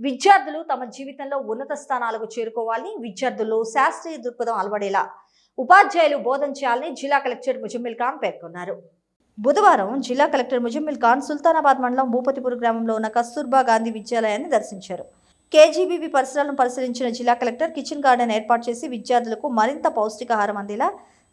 విద్యార్థులు తమ జీవితంలో ఉన్నత స్థానాలకు చేరుకోవాలని విద్యార్థుల్లో శాస్త్రీయ దృక్పథం అలవడేలా ఉపాధ్యాయులు బోధన చేయాలని జిల్లా కలెక్టర్ ముజమ్మిల్ ఖాన్ పేర్కొన్నారు. బుధవారం జిల్లా కలెక్టర్ ముజమ్మిల్ ఖాన్ సుల్తానాబాద్ మండలం భూపతిపూర్ గ్రామంలో ఉన్న కస్తూర్బా గాంధీ విద్యాలయాన్ని దర్శించారు. కేజీబీబీ పరిసరాలను పరిశీలించిన జిల్లా కలెక్టర్ కిచెన్ గార్డెన్ ఏర్పాటు చేసి విద్యార్థులకు మరింత పౌష్టికాహారం అందేలా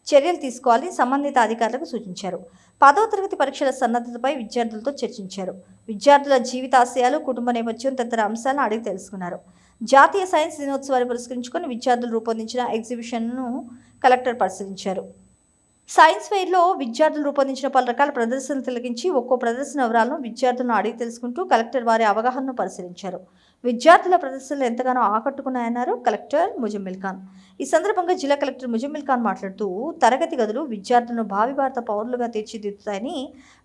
చర్యలు తీసుకోవాలని సంబంధిత అధికారులకు సూచించారు. పదవ తరగతి పరీక్షల సన్నద్ధతపై విద్యార్థులతో చర్చించారు. విద్యార్థుల జీవితాశయాలు కుటుంబ నేపథ్యం తదితర అంశాలను అడిగి తెలుసుకున్నారు. జాతీయ సైన్స్ దినోత్సవాన్ని పురస్కరించుకొని విద్యార్థులు రూపొందించిన ఎగ్జిబిషన్ను కలెక్టర్ పరిశీలించారు. సైన్స్ ఫెయిర్లో విద్యార్థులు రూపొందించిన పలు రకాల ప్రదర్శనలు తొలగించి ఒక్కో ప్రదర్శన వివరాలను విద్యార్థులను అడిగి తెలుసుకుంటూ కలెక్టర్ వారి అవగాహనను పరిశీలించారు. విద్యార్థుల ప్రదర్శనలు ఎంతగానో ఆకట్టుకున్నాయన్నారు కలెక్టర్ ముజమ్మిల్ ఖాన్. ఈ సందర్భంగా జిల్లా కలెక్టర్ ముజమ్మిల్ ఖాన్ మాట్లాడుతూ తరగతి గదులు విద్యార్థులను భావి భారత పౌరులుగా తీర్చిదిద్దుతాయని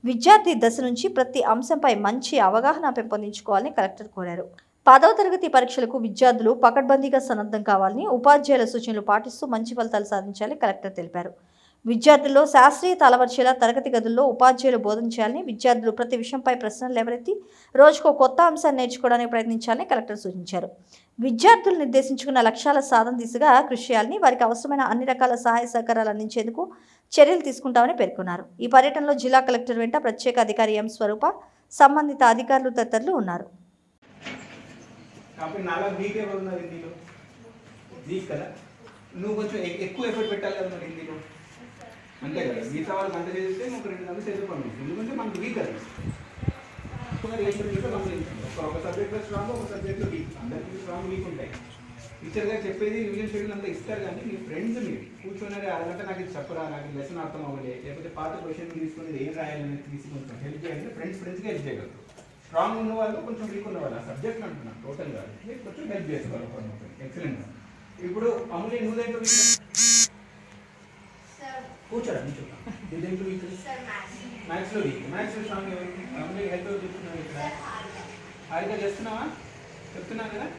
విద్యార్థి దశ నుంచి ప్రతి అంశంపై మంచి అవగాహన పెంపొందించుకోవాలని కలెక్టర్ కోరారు. పదవ తరగతి పరీక్షలకు విద్యార్థులు పకడ్బందీగా సన్నద్ధం కావాలని ఉపాధ్యాయుల సూచనలు పాటిస్తూ మంచి ఫలితాలు సాధించాలని కలెక్టర్ తెలిపారు. విద్యార్థుల్లో శాస్త్రీయత అలవర్చేలా తరగతి గదుల్లో ఉపాధ్యాయులు బోధన చేయాలని విద్యార్థులు ప్రతి విషయంపై ప్రశ్నలు లేవనెత్తి రోజుకో కొత్త అంశాన్ని నేర్చుకోవడానికి ప్రయత్నించాలని కలెక్టర్ సూచించారు. విద్యార్థులు నిర్దేశించుకున్న లక్ష్యాల సాధన దిశగా కృషి చేయాలని వారికి అవసరమైన అన్ని రకాల సహాయ సహకారాలు అందించేందుకు చర్యలు తీసుకుంటామని పేర్కొన్నారు. ఈ పర్యటనలో జిల్లా కలెక్టర్ వెంట ప్రత్యేక అధికారి ఎం. స్వరూప సంబంధిత అధికారులు తదితరులు ఉన్నారు. నువ్వు కొంచెం ఎక్కువ ఎఫర్ట్ పెట్టాలి కదా మరి హిందీలో అంతే కదా. మిగతా వాళ్ళకి అంత చేస్తే ఒక రెండు నెలలు చదువుకోండి ఎందుకంటే మనకు వీక్ అది. ఒక సబ్జెక్ట్లో స్ట్రాంగ్ ఒక సబ్జెక్ట్లో వీక్ అందరికీ స్ట్రాంగ్ వీక్ ఉంటాయి. టీచర్ గారు చెప్పేది రివిజన్ షెడ్యూల్ అంతా ఇస్తారు కానీ మీ ఫ్రెండ్స్ మీరు కూర్చొని అరగంట నాకు ఇది చెప్పరా నాకు లెసన్ అర్థం అవ్వలే. లేకపోతే పాత క్వశ్చన్ తీసుకుని ఏం రాయాలని తీసి హెల్ప్ చేయాలంటే ఫ్రెండ్స్ ఫ్రెండ్స్కి హెల్ప్ చేయగలరు స్ట్రాంగ్ ఉన్న వాళ్ళు కొంచెం వీక్ ఉన్న వాళ్ళు. ఆ సబ్జెక్ట్ అంటున్నాను టోటల్గా కొంచెం హెల్ప్ చేసుకోవాలి ఎక్సలెంట్ ఇప్పుడు అమూల్య నువ్వు దగ్గర వీక్ కూర్చోరా నీ చూద్దాం నువ్వు దేంట్లో వీక్ వీక్ మ్యాథ్స్లో స్ట్రాంగ్ అమూల్య హెల్ప్ ఎవరు చెప్తున్నావు ఇక్కడ. హాయిగా చేస్తున్నావా? చెప్తున్నావు కదా?